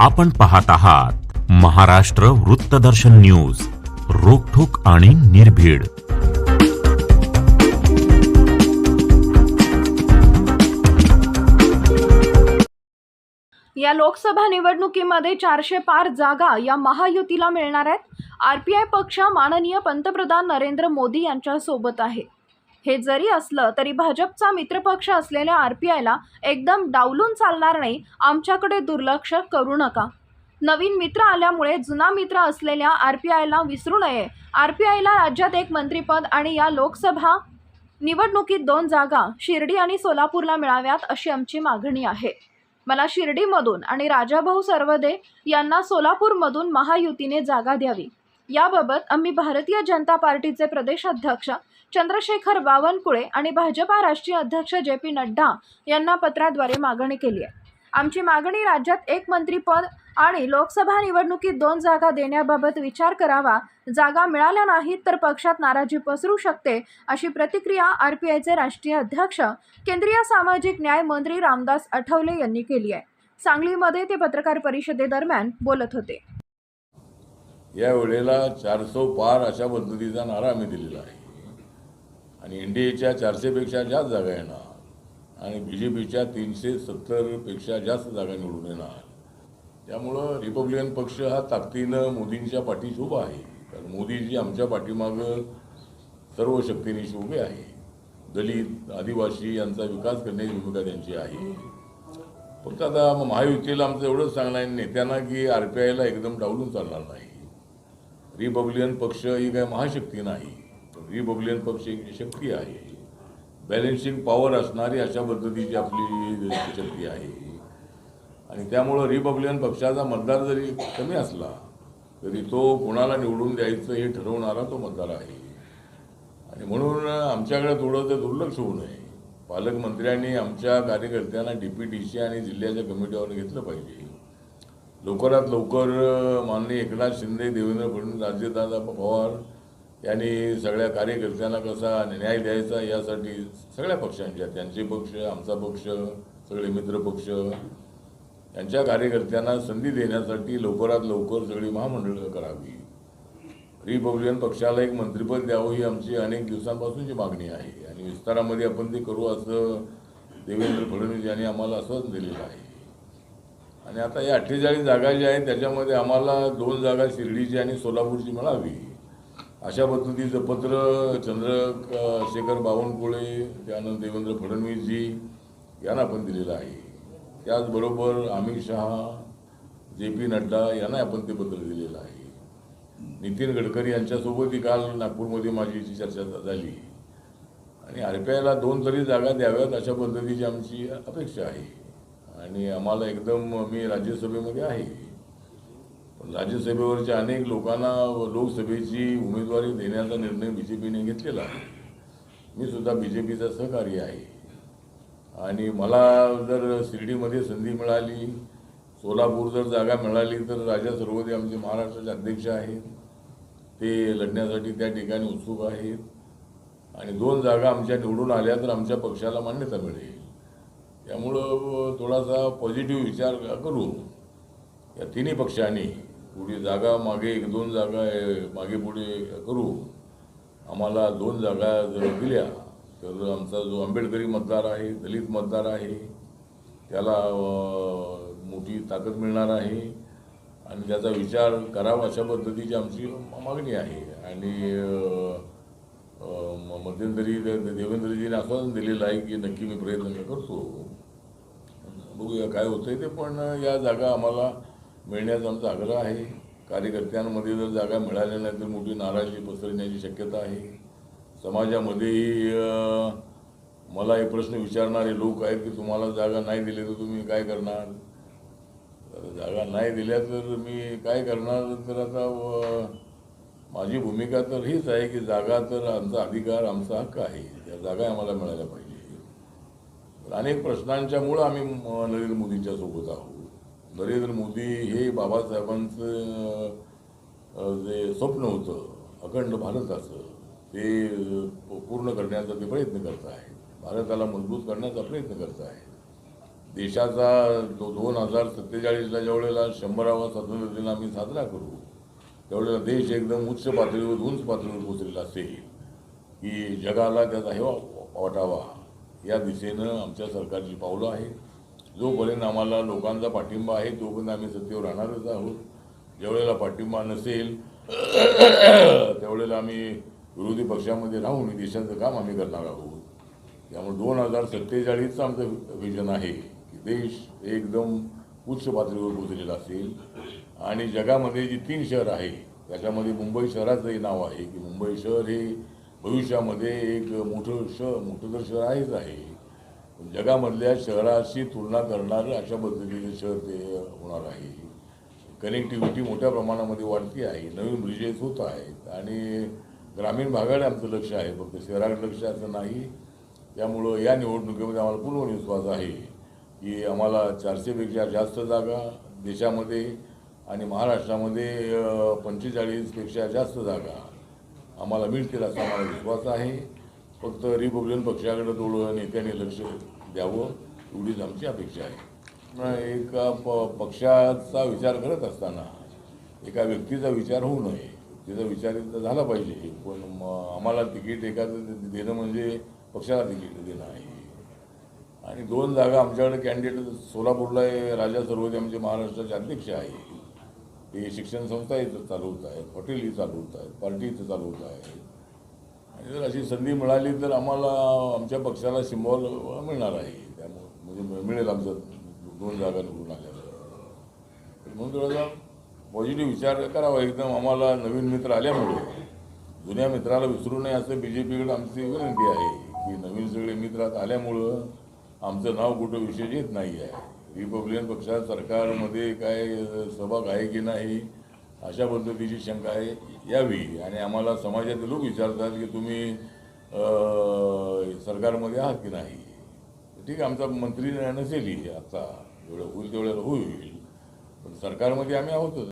आपण पाहत आहात महाराष्ट्र वृत्तदर्शन न्यूज रोखोक आणि निर्भीड. या लोकसभा निवडणुकीमध्ये चारशे पार जागा या महायुतीला मिळणार आहेत. आरपीआय पक्ष माननीय पंतप्रधान नरेंद्र मोदी यांच्या सोबत आहे. हे जरी असलं तरी भाजपचा मित्रपक्ष असलेल्या आर पी आयला एकदम डावलून चालणार नाही आमच्याकडे दुर्लक्ष करू नका. नवीन मित्र आल्यामुळे जुना मित्र असलेल्या आर पी आयला विसरू नये. आर पी आयला राज्यात एक मंत्रिपद आणि या लोकसभा निवडणुकीत दोन जागा शिर्डी आणि सोलापूरला मिळाव्यात अशी आमची मागणी आहे. मला शिर्डीमधून आणि राजाभाऊ सर्वदे यांना सोलापूरमधून महायुतीने जागा द्यावी. याबाबत आम्ही भारतीय जनता पार्टीचे प्रदेशाध्यक्ष चंद्रशेखर बावनकुळे आणि भाजपा राष्ट्रीय अध्यक्ष जे पी नड्डा यांना पत्राद्वारे मागणी केली आहे. आमची मागणी राज्यात एक मंत्रीपद आणि लोकसभा निवडणुकीत दोन जागा देण्याबाबत विचार करावा जागा मिळाल्या नाहीत तर पक्षात नाराजी पसरू शकते अशी प्रतिक्रिया आर पी आयचे राष्ट्रीय अध्यक्ष केंद्रीय सामाजिक न्याय मंत्री रामदास आठवले यांनी केली आहे. सांगलीमध्ये ते पत्रकार परिषदेदरम्यान बोलत होते. या वेळेला चारसो पार अशा पद्धतीचा नारा आम्ही दिलेला आहे. आणि एन डी एच्या चारशेपेक्षा जास्त जागा येणार. आणि बी जे पीच्या तीनशे सत्तरपेक्षा जास्त जागा निवडून येणार. त्यामुळं रिपब्लिकन पक्ष हा ताकदीनं मोदींच्या पाठीशी उभा आहे. कारण मोदीजी आमच्या पाठीमागं सर्व शक्तीनिशी उभे आहे. दलित आदिवासी यांचा विकास करण्याची भूमिका त्यांची आहे. फक्त आता महायुतीला आमचं एवढंच सांगणं आहे नेत्यांना की आर पी आयला एकदम डावलून चालणार नाही. रिपब्लिकन पक्ष ही काय महाशक्ती नाही. रिपब्लिकन पक्ष एक शक्ती आहे बॅलेन्सिंग पॉवर असणारी अशा पद्धतीची आपली शक्ती आहे. आणि त्यामुळं रिपब्लिकन पक्षाचा मतदार जरी कमी असला तरी तो कोणाला निवडून द्यायचं हे ठरवणारा तो मतदार आहे. आणि म्हणून आमच्याकडे थोडं ते दुर्लक्ष होऊ नये. पालकमंत्र्यांनी आमच्या कार्यकर्त्यांना डी पी टी सी आणि जिल्ह्याच्या कमिटीवर घेतलं पाहिजे. लवकरात लवकर माननीय एकनाथ शिंदे देवेंद्र फडणवीस राजेदादा पवार यांनी सगळ्या कार्यकर्त्यांना कसा न्याय द्यायचा यासाठी सगळ्या पक्षांच्या त्यांचे पक्ष आमचा पक्ष सगळे मित्रपक्ष यांच्या कार्यकर्त्यांना संधी देण्यासाठी लवकरात लवकर सगळी महामंडळं करावी. रिपब्लिकन पक्षाला एक मंत्रिपद द्यावं ही आमची अनेक दिवसांपासूनची मागणी आहे. आणि विस्तारामध्ये आपण ते करू असं देवेंद्र फडणवीस यांनी आम्हाला आश्वासन दिलेलं आहे. आणि आता या अठ्ठेचाळीस जागा ज्या आहेत त्याच्यामध्ये आम्हाला दोन जागा शिर्डीची आणि सोलापूरची मिळावी. अशा पद्धतीचं पत्र चंद्रशेखर बावनकुळे त्यानंतर देवेंद्र फडणवीसजी यांना पण दिलेलं आहे. त्याचबरोबर अमित शहा जे पी नड्डा यांना आपण ते पत्र दिलेलं आहे. नितीन गडकरी यांच्यासोबतही काल नागपूरमध्ये माझी चर्चा झाली. आणि आर पी आयला दोन तरी जागा द्याव्यात अशा पद्धतीची आमची अपेक्षा आहे. आणि आम्हाला एकदम मी राज्यसभेमध्ये आहे. पण राज्यसभेवरच्या अनेक लोकांना लोकसभेची उमेदवारी देण्याचा निर्णय बी जे पीने घेतलेला. मी सुद्धा बी जे पीचा सहकारी आहे. आणि मला जर शिर्डीमध्ये संधी मिळाली सोलापूर जर जागा मिळाली तर राजा सर्वदे आमचे महाराष्ट्राचे अध्यक्ष आहेत. ते लढण्यासाठी त्या ठिकाणी उत्सुक आहेत. आणि दोन जागा आमच्या निवडून आल्या तर आमच्या पक्षाला मान्यता मिळेल. त्यामुळं थोडासा पॉझिटिव्ह विचार करू. या तिन्ही पक्षांनी पुढे जागा मागे एक दोन जागा मागे पुढे करू. आम्हाला दोन जागा जर दिल्या तर आमचा जो आंबेडकरी मतदार आहे दलित मतदार आहे त्याला मोठी ताकद मिळणार आहे. आणि त्याचा विचार करावा अशा पद्धतीची आमची मागणी आहे. आणि म- मध्यंतरी देवेंद्रजीने आश्वासन दिलेलं आहे की नक्की मी प्रयत्न करतो. बघूया काय होतंय ते पण या जागा आम्हाला मिळण्याचा आमचा आग्रह आहे. कार्यकर्त्यांमध्ये जर जागा मिळाल्या नाही तर मोठी नाराजी पसरण्याची शक्यता आहे. समाजामध्येही मला हे प्रश्न विचारणारे लोक आहेत की तुम्हाला जागा नाही दिली तर तुम्ही काय करणार? जागा नाही दिल्या तर मी काय करणार? तर आता माझी भूमिका तर हीच आहे की जागा तर आमचा अधिकार आमचा हक्क आहे. त्या जागा आम्हाला मिळाल्या पाहिजे. अनेक प्रश्नांच्यामुळं आम्ही म- नरेंद्र मोदींच्या सोबत आहोत. नरेंद्र मोदी हे बाबासाहेबांचं जे स्वप्न होतं अखंड भारताचं ते पूर्ण करण्याचा ते प्रयत्न करत आहेत. भारताला मजबूत करण्याचा प्रयत्न करत आहेत. देशाचा दो दोन हजार सत्तेचाळीसला ज्यावेळेला शंभरावा स्वातंत्र्य दिन आम्ही साजरा करू त्यावेळेला देश एकदम उच्च पातळीवर उंच पातळीवर पोचलेला असेल की जगाला त्याचा हेवा वाटावा. या दिशेनं आमच्या सरकारची पावलं आहेत. जोपर्यंत आम्हाला लोकांचा पाठिंबा आहे तोपर्यंत आम्ही सत्तेवर राहणारच आहोत. ज्यावेळेला पाठिंबा नसेल त्यावेळेला आम्ही विरोधी पक्षामध्ये राहून देशाचं काम आम्ही करणार आहोत. त्यामुळे दोन हजार सत्तेचाळीसचं आमचं विजन आहे की देश एकदम उच्च पातळीवर पोचलेला असेल. आणि जगामध्ये जी तीन शहर आहे त्याच्यामध्ये मुंबई शहराचंही नाव आहे की मुंबई शहर हे भविष्यामध्ये एक मोठं शहर मोठं तर शहर आहेच आहे. जगामधल्या शहराशी तुलना करणारं अशा पद्धतीचं शहर ते होणार आहे. कनेक्टिव्हिटी मोठ्या प्रमाणामध्ये वाढती आहे. नवीन ब्रिजेस होत आहेत. आणि ग्रामीण भागाकडे आमचं लक्ष आहे. फक्त शहराकडे लक्ष असं नाही. त्यामुळं या निवडणुकीमध्ये आम्हाला पूर्ण विश्वास आहे की आम्हाला चारशेपेक्षा जास्त जागा देशामध्ये आणि महाराष्ट्रामध्ये पंचेचाळीसपेक्षा जास्त जागा आम्हाला मिळतील असा आम्हाला विश्वास आहे. फक्त रिपब्लिकन पक्षाकडे थोडं नेत्याने लक्ष द्यावं एवढीच आमची अपेक्षा आहे. एका प पक्षाचा विचार करत असताना एका व्यक्तीचा विचार होऊ नये तिचा विचार झाला पाहिजे. पण आम्हाला तिकीट एखादं देणं म्हणजे पक्षाला तिकीट देणं आहे. आणि दोन जागा आमच्याकडे कॅन्डिडेट सोलापूरला आहे राजा सर्वोदय आमचे महाराष्ट्राचे अध्यक्ष आहे. ते शिक्षण संस्था इथं चालवत आहेत हॉटेलही चालवत आहेत पार्टी इथं चालवत आहेत आणि जर अशी संधी मिळाली तर आम्हाला आमच्या पक्षाला सिम्बॉल मिळणार आहे. त्यामुळं म्हणजे मिळेल आमचं दोन जागा निवडून आल्यावर. तर म्हणून थोडासा पॉझिटिव्ह विचार करावा. एकदम आम्हाला नवीन मित्र आल्यामुळे. जुन्या मित्राला विसरू नये असं बी जे पीकडे आमची विनंती आहे. की नवीन सगळे मित्र आल्यामुळं आमचं नाव कुठं विशेष येत नाही आहे रिपब्लिकन पक्षात सरकारमध्ये काय सहभाग आहे की नाही अशा पद्धतीची शंका आहे यावी. आणि आम्हाला समाजाचे लोक विचारतात की तुम्ही सरकारमध्ये आहात की नाही? ठीक आहे आमचा मंत्री नसेलही आता. एवढं होईल तेवढ्याला होईल. पण सरकारमध्ये आम्ही आहोतच.